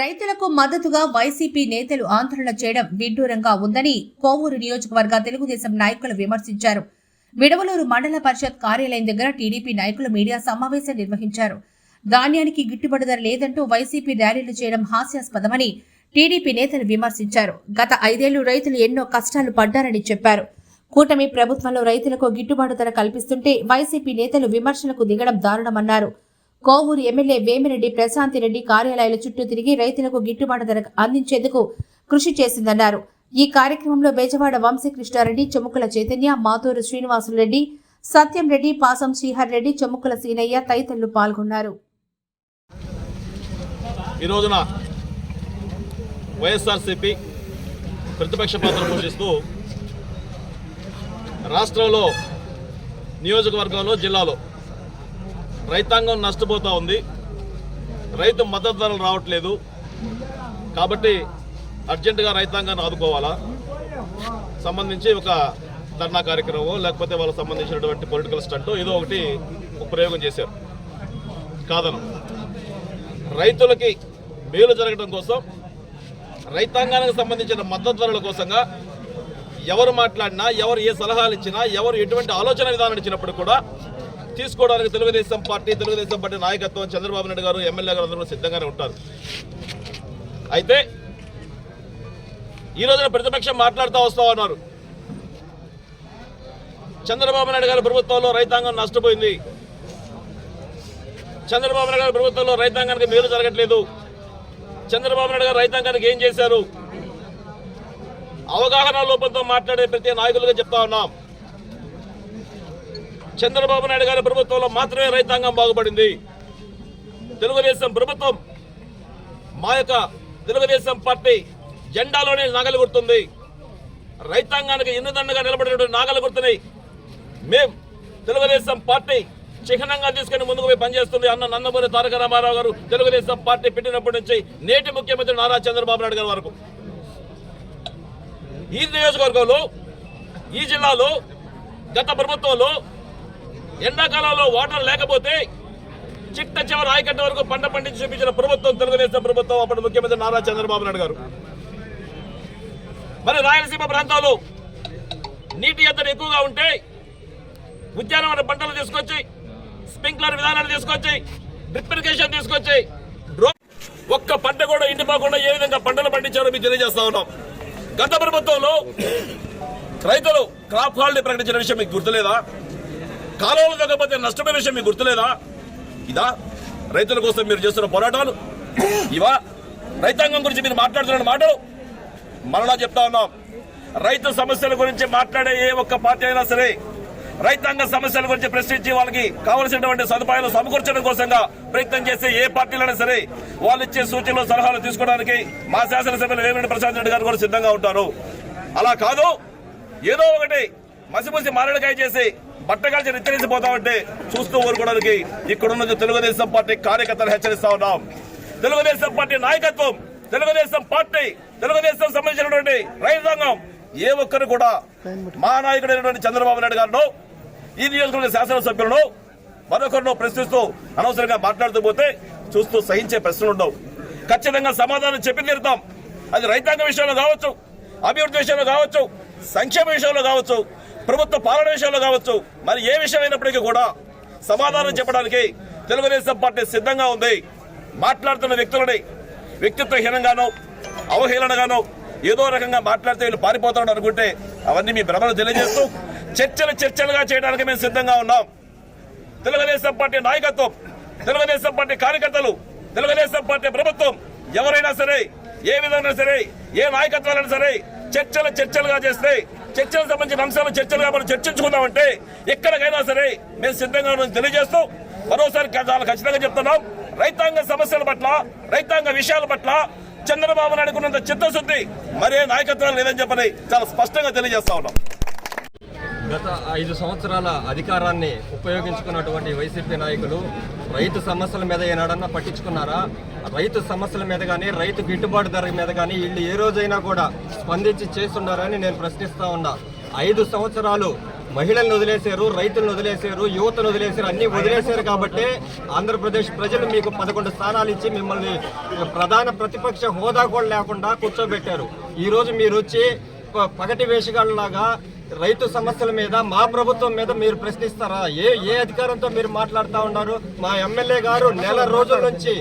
రైతులకు మద్దతుగా వైసీపీ నేతలు ఆందోళన చేయడం విడ్డూరంగా ఉందని కోవూరు నియోజకవర్గ తెలుగుదేశం నాయకులు విమర్శించారు. విడవలూరు మండల పరిషత్ కార్యాలయం దగ్గర టీడీపీ నాయకులు మీడియా సమావేశం నిర్వహించారు. ధాన్యానికి గిట్టుబాటు ధర లేదంటూ వైసీపీ ర్యాలీలు చేయడం హాస్యాస్పదమని టీడీపీ నేతలు విమర్శించారు. గత ఐదేళ్ళు రైతులు ఎన్నో కష్టాలు పడ్డారని చెప్పారు. కూటమి ప్రభుత్వంలో రైతులకు గిట్టుబాటు ధర కల్పిస్తుంటే వైసీపీ నేతలు విమర్శలకు దిగడం దారుణమన్నారు. కోవూరు ఎమ్మెల్యే వేమిరెడ్డి ప్రశాంతిరెడ్డి కార్యాలయాల చుట్టూ తిరిగి రైతులకు గిట్టుబాటు ధర అందించేందుకు కృషి చేసిందన్నారు. ఈ కార్యక్రమంలో బెజవాడ వంశీకృష్ణారెడ్డి చెముకుల చైతన్య మాతూరు శ్రీనివాసులరెడ్డి సత్యం రెడ్డి పాసం శ్రీహర్ రెడ్డి చెముకుల సీనయ్య తదితరులు పాల్గొన్నారు. ఈ వైఎస్ఆర్సీపీ ప్రతిపక్ష పాత్ర పోషిస్తూ రాష్ట్రంలో నియోజకవర్గంలో జిల్లాలో రైతాంగం నష్టపోతూ ఉంది. రైతు మద్దతు ధరలు రావట్లేదు. కాబట్టి అర్జెంటుగా రైతాంగాన్ని ఆదుకోవాలా? సంబంధించి ఒక ధర్నా కార్యక్రమం లేకపోతే వాళ్ళకి సంబంధించినటువంటి పొలిటికల్ స్టంట్ ఏదో ఒకటి ప్రయోగం చేశారు. కాదను రైతులకి మేలు జరగడం కోసం రైతాంగానికి సంబంధించిన మద్దతు ధరల కోసంగా ఎవరు మాట్లాడినా ఎవరు ఏ సలహాలు ఇచ్చినా ఎవరు ఎటువంటి ఆలోచన విధానం ఇచ్చినప్పుడు కూడా తీసుకోవడానికి తెలుగుదేశం పార్టీ తెలుగుదేశం పార్టీ నాయకత్వం చంద్రబాబు నాయుడు గారు ఎమ్మెల్యే గారు అందరూ సిద్ధంగానే ఉంటారు. అయితే ఈ రోజున ప్రతిపక్షం మాట్లాడుతూ వస్తా ఉన్నారు. చంద్రబాబు నాయుడు గారి ప్రభుత్వంలో రైతాంగం నష్టపోయింది. చంద్రబాబు నాయుడు గారి ప్రభుత్వంలో రైతాంగానికి మేలు జరగట్లేదు. చంద్రబాబు నాయుడు గారు రైతాంగానికి ఏం చేశారు? అవగాహన లోపంతో మాట్లాడే ప్రతి నాయకులుగా చెప్తా ఉన్నాం. చంద్రబాబు నాయుడు గారి ప్రభుత్వంలో మాత్రమే రైతాంగం బాగుపడింది. తెలుగుదేశం ప్రభుత్వం మా యొక్క తెలుగుదేశం పార్టీ జెండాలోనే నాగలి గుర్తుంది. రైతాంగానికి ఎన్నుదండగా నిలబడినటువంటి నాగలి గుర్తుని మేం తెలుగుదేశం పార్టీ చిహ్నంగా తీసుకుని ముందుకు పోయి పనిచేస్తుంది అన్న నందమూరి తారక రామారావు గారు తెలుగుదేశం పార్టీ పెట్టినప్పటి నుంచి నేటి ముఖ్యమంత్రి నారా చంద్రబాబు నాయుడు గారి వరకు. ఈ నియోజకవర్గంలో ఈ జిల్లాలో గత ప్రభుత్వంలో ఎండాకాలంలో వాటర్ లేకపోతే చిట్ట చివరి ఆయకట్ట వరకు పంట పండించి చూపించిన ప్రభుత్వం తెలుగుదేశం ప్రభుత్వం అప్పటి ముఖ్యమంత్రి నారా చంద్రబాబు నాయుడు గారు. మరి రాయలసీమ ప్రాంతాల్లో నీటి ఎద్దడి ఎక్కువగా ఉంటే ఉద్యానవన పంటలు తీసుకొచ్చి స్ప్రింక్లర్ విధానాన్ని తీసుకొచ్చి డ్రిప్ ఇరిగేషన్ తీసుకొచ్చి డ్రో ఒక్క పంట కూడా ఇంటిపోకుండా ఏ విధంగా పంటలు పండించారో మీకు తెలియజేస్తా ఉన్నాం. గత ప్రభుత్వంలో రైతులు క్రాప్ హాలిడే ప్రకటించిన విషయం మీకు గుర్తులేదా? కాలువలు తగ్గకపోతే నష్టమైన విషయం మీకు గుర్తులేదా? ఇదా? రైతుల కోసం మీరు చేస్తున్న పోరాటాలు. ఇవా? రైతాంగం గురించి మీరు మాట్లాడుతున్న మాటలు. మరలా చెప్తా ఉన్నాం. రైతు సమస్యల గురించి మాట్లాడే ఏ ఒక్క పార్టీ అయినా సరే రైతాంగ సమస్యల గురించి ప్రశ్నించి వాళ్ళకి కావలసినటువంటి సదుపాయాలు సమకూర్చడం కోసంగా ప్రయత్నం చేసే ఏ పార్టీలైనా సరే వాళ్ళు ఇచ్చే సూచనలు సలహాలు తీసుకోవడానికి మా శాసనసభ్యులు వేమిరెడ్డి ప్రశాంత్ రెడ్డి గారు కూడా సిద్ధంగా ఉంటారు. అలా కాదు. ఏదో ఒకటి మసిమసి మారడికాయ చేసి బట్టగాల్చి హెచ్చరించిపోతామంటే చూస్తూ ఊరుకోవడానికి ఇక్కడున్న తెలుగుదేశం పార్టీ కార్యకర్తలు హెచ్చరిస్తా ఉన్నాం. తెలుగుదేశం పార్టీ నాయకత్వం తెలుగుదేశం పార్టీ తెలుగుదేశం సంబంధించినటువంటి రైతాంగం ఏ ఒక్కరు కూడా మా నాయకుడైనటువంటి చంద్రబాబు నాయుడు గారిను ఈ నియోజకవర్గ శాసనసభ్యులను మరొకరిను ప్రశ్నిస్తూ అనవసరంగా మాట్లాడుతూ పోతే చూస్తూ సహించే ప్రశ్నలు ఉండవు. ఖచ్చితంగా సమాధానం చెప్పి తీరుతాం. అది రైతాంగ విషయంలో కావచ్చు అభివృద్ధి విషయంలో కావచ్చు సంక్షేమ విషయంలో కావచ్చు ప్రభుత్వ పాలన విషయంలో కావచ్చు మరి ఏ విషయమైనప్పటికీ కూడా సమాధానం చెప్పడానికి తెలుగుదేశం పార్టీ సిద్ధంగా ఉంది. మాట్లాడుతున్న వ్యక్తులని వ్యక్తిత్వహీనంగానో అవహేళనగానో ఏదో రకంగా మాట్లాడితే వీళ్ళు పారిపోతాడు అనుకుంటే అవన్నీ మీ భ్రమలు తెలియజేస్తూ చర్చలు చర్చలుగా చేయడానికి మేము సిద్ధంగా ఉన్నాం. తెలుగుదేశం పార్టీ నాయకత్వం తెలుగుదేశం పార్టీ కార్యకర్తలు తెలుగుదేశం పార్టీ ప్రభుత్వం ఎవరైనా సరే ఏ విధంగా సరే ఏ నాయకత్వాలైనా సరే చర్చలు చర్చలుగా చేస్తే చర్చలకు సంబంధించిన అంశాలు చర్చలు కాబట్టి చర్చించుకుందామంటే ఎక్కడికైనా సరే మేము సిద్ధంగా ఉన్నామని తెలియజేస్తూ మరోసారి చాలా ఖచ్చితంగా చెప్తున్నాం. రైతాంగ సమస్యల పట్ల రైతాంగ విషయాల పట్ల చంద్రబాబు నాయుడు ఉన్నంత చిత్తశుద్ధి మరే నాయకత్వం లేదని చెప్పని చాలా స్పష్టంగా తెలియజేస్తా ఉన్నాం. గత ఐదు సంవత్సరాల అధికారాన్ని ఉపయోగించుకున్నటువంటి వైసీపీ నాయకులు రైతు సమస్యల మీద ఏనాడన్నా పట్టించుకున్నారా? రైతు సమస్యల మీద కానీ రైతు గిట్టుబాటు ధర మీద కానీ వీళ్ళు ఏ రోజైనా కూడా స్పందించి చేస్తున్నారని నేను ప్రశ్నిస్తా ఉన్నా. ఐదు సంవత్సరాలు మహిళలను వదిలేశారు రైతులను వదిలేశారు యువతను వదిలేశారు అన్ని వదిలేశారు కాబట్టి ఆంధ్రప్రదేశ్ ప్రజలు మీకు పదకొండు స్థానాలు ఇచ్చి మిమ్మల్ని ప్రధాన ప్రతిపక్ష హోదా కూడా లేకుండా కూర్చోబెట్టారు. ఈరోజు మీరు వచ్చి పగటి వేషగాళ్ళలాగా రైతు సమస్యల మీద మా ప్రభుత్వం మీద మీరు ప్రశ్నిస్తారా? ఏ ఏ అధికారంతో మీరు మాట్లాడుతూ ఉన్నారు? మా ఎమ్మెల్యే గారు నెల రోజుల నుంచి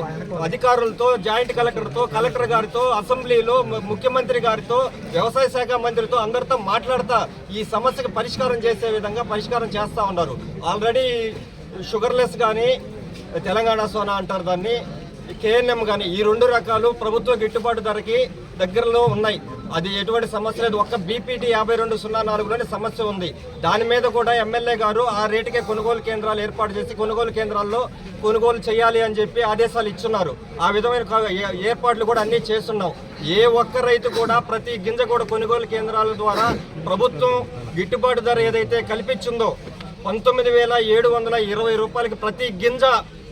అధికారులతో జాయింట్ కలెక్టర్తో కలెక్టర్ గారితో అసెంబ్లీలో ముఖ్యమంత్రి గారితో వ్యవసాయ శాఖ మంత్రితో అందరితో మాట్లాడుతా ఈ సమస్యకు పరిష్కారం చేసే విధంగా పరిష్కారం చేస్తూ ఉన్నారు. ఆల్రెడీ షుగర్లెస్ కానీ తెలంగాణ సోనా అంటారు దాన్ని కేఎన్ఎం కానీ ఈ రెండు రకాలు ప్రభుత్వ గిట్టుబాటు ధరకి దగ్గరలో ఉన్నాయి. అది ఎటువంటి సమస్య లేదు. ఒక్క బీపీటీ యాభై రెండు సున్నా నాలుగులోనే సమస్య ఉంది. దాని మీద కూడా ఎమ్మెల్యే గారు ఆ రేటుకే కొనుగోలు కేంద్రాలు ఏర్పాటు చేసి కొనుగోలు కేంద్రాల్లో కొనుగోలు చేయాలి అని చెప్పి ఆదేశాలు ఇచ్చున్నారు. ఆ విధమైన ఏ- ఏర్పాట్లు కూడా అన్నీ చేస్తున్నాం. ఏ ఒక్క రైతు కూడా ప్రతి గింజ కూడా కొనుగోలు కేంద్రాల ద్వారా ప్రభుత్వం గిట్టుబాటు ధర ఏదైతే కల్పించిందో పంతొమ్మిది వేల ఏడు వందల ఇరవై రూపాయలకి ప్రతి గింజ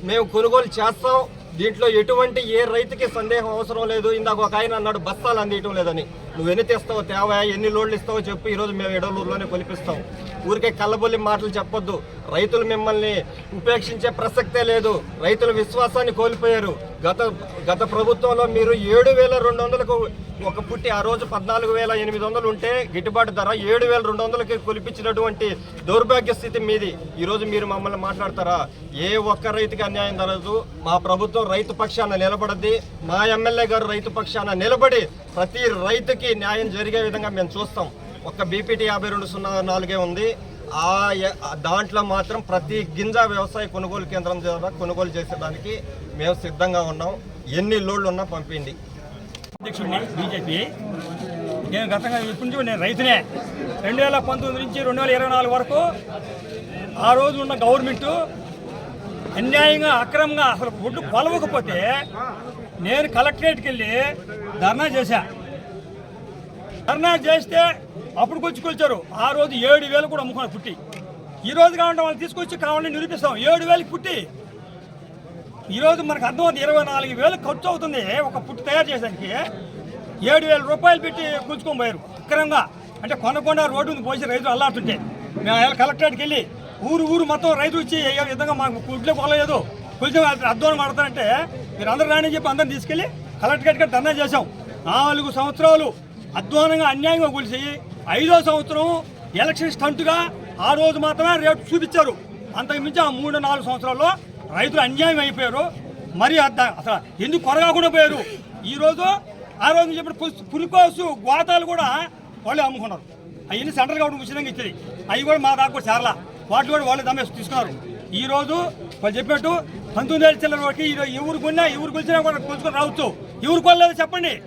మేము కొనుగోలు చేస్తాం. దీంట్లో ఎటువంటి ఏ రైతుకి సందేహం అవసరం లేదు. ఇందాక ఒక ఆయన అన్నాడు బస్తాలు అందియటం లేదని. నువ్వు ఎన్ని తెస్తావు తేవా ఎన్ని లోడ్లు ఇస్తావో చెప్పి. ఈరోజు మేము ఎడలూరులోనే కొలిపిస్తాం ఊరికే కళ్ళబొల్లి మాటలు చెప్పొద్దు. రైతులు మిమ్మల్ని ఉపేక్షించే ప్రసక్తే లేదు. రైతుల విశ్వాసాన్ని కోల్పోయారు. గత గత ప్రభుత్వంలో మీరు ఏడు వేల రెండు వందలకు ఒక పుట్టి ఆ రోజు పద్నాలుగు వేల ఎనిమిది వందలు ఉంటే గిట్టుబాటు ధర ఏడు వేల రెండు వందలకి కొలిపించినటువంటి దౌర్భాగ్య స్థితి మీది. ఈరోజు మీరు మమ్మల్ని మాట్లాడతారా? ఏ ఒక్క రైతుకి అన్యాయం జరగదు. మా ప్రభుత్వం రైతు పక్షాన నిలబడద్ది. మా ఎమ్మెల్యే గారు రైతు పక్షాన నిలబడి ప్రతి రైతుకి న్యాయం జరిగే విధంగా మేము చూస్తాం. ఒక్క బీపీటీ యాభై రెండు సున్నా నాలుగే ఉంది. ఆ ఆ దాంట్లో మాత్రం ప్రతి గింజ వ్యవసాయ కొనుగోలు కేంద్రం ద్వారా కొనుగోలు చేసేదానికి మేము సిద్ధంగా ఉన్నాం. ఎన్ని లోడ్లు ఉన్నా పంపిండి అధ్యక్షుడిని బీజేపీ నేను గతంగా ఇప్పటి నుంచి నేను రైతునే. రెండు వేల పంతొమ్మిది నుంచి రెండు వేల ఇరవై నాలుగు వరకు ఆ రోజు ఉన్న గవర్నమెంట్ అన్యాయంగా అక్రమంగా అసలు ఒడ్డు కొలవకపోతే నేను కలెక్టరేట్కి వెళ్ళి ధర్నా చేశా. ధర్నా చేస్తే అప్పుడు కొచ్చుకొచ్చారు కొలిచారు. ఆ రోజు ఏడు వేలు కూడా అమ్ముకున్నారు పుట్టి. ఈ రోజు కావాలంటే వాళ్ళు తీసుకొచ్చి కావాలని నిరూపిస్తాం. ఏడు వేలకి పుట్టి. ఈరోజు మనకు అర్థమవుతుంది ఇరవై నాలుగు వేలు ఖర్చు అవుతుంది. ఒక పుట్టి తయారు చేసానికి ఏడు వేల రూపాయలు పెట్టి కూర్చుకొని పోయారు. అక్రమంగా. అంటే కొనకుండా రోడ్డు ఉంది. పోసి రైతులు అల్లాడుతుంటే. మేము ఆయన కలెక్టరేట్కి వెళ్ళి ఊరు ఊరు మొత్తం రైతు వచ్చి ఏ విధంగా మాకు కుట్లే కొనలేదు. కొంచెం అధ్వానం ఆడతారంటే మీరు అందరూ రాని చెప్పి అందరిని తీసుకెళ్ళి కలెక్టరేట్కి ధర్నా చేశాం. నాలుగు సంవత్సరాలు అధ్వానంగా అన్యాయంగా కొలిసి ఐదో సంవత్సరం ఎలక్షన్ స్టంట్గా ఆ రోజు మాత్రమే రేటు చూపించారు. అంతకుమించి ఆ మూడు నాలుగు సంవత్సరాల్లో రైతులు అన్యాయం అయిపోయారు. మరి అద్ద- అసలు ఎందుకు కొరగాకుండా పోయారు? ఈరోజు ఆ రోజు చెప్పిన పులికోసు గోతాలు కూడా వాళ్ళు అమ్ముకున్నారు. అవన్నీ సెంట్రల్ గవర్నమెంట్ ఉచితంగా ఇచ్చేది. అవి కూడా మా దాకా కూడా చేరలా. వాటిని కూడా వాళ్ళు దమ్మేసి తీసుకున్నారు. ఈ రోజు వాళ్ళు చెప్పినట్టు పంతొమ్మిది వేల చిల్లర వరకు ఈ రోజు ఎవరు కొన్నా ఎవరు కొలిచినా కూడా కొలుచుకొని రావచ్చు. ఎవరు కొనలేదు చెప్పండి.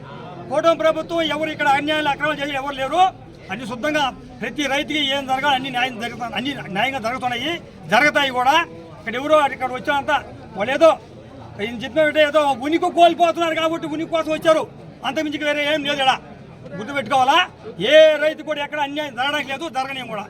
కూటమి ప్రభుత్వం ఎవరు ఇక్కడ అన్యాయాలు అక్రమాలు చేసి ఎవరు లేరు. అన్ని శుద్ధంగా ప్రతి రైతుకి ఏం జరగాలి అన్ని న్యాయం జరుగుతుంది అన్ని న్యాయంగా జరుగుతున్నాయి. జరుగుతాయి కూడా. ఇక్కడ ఎవరో ఇక్కడ వచ్చినంత వాళ్ళు ఏదో ఈయన చెప్పినట్టు ఏదో ఉనికి కోల్పోతున్నారు కాబట్టి ఉనికి కోసం వచ్చారు. అంతమించి వేరే ఏం లేదు ఇక్కడ. గుర్తుపెట్టుకోవాలా ఏ రైతు కూడా ఎక్కడ అన్యాయం జరగడానికి లేదు జరగనేం కూడా.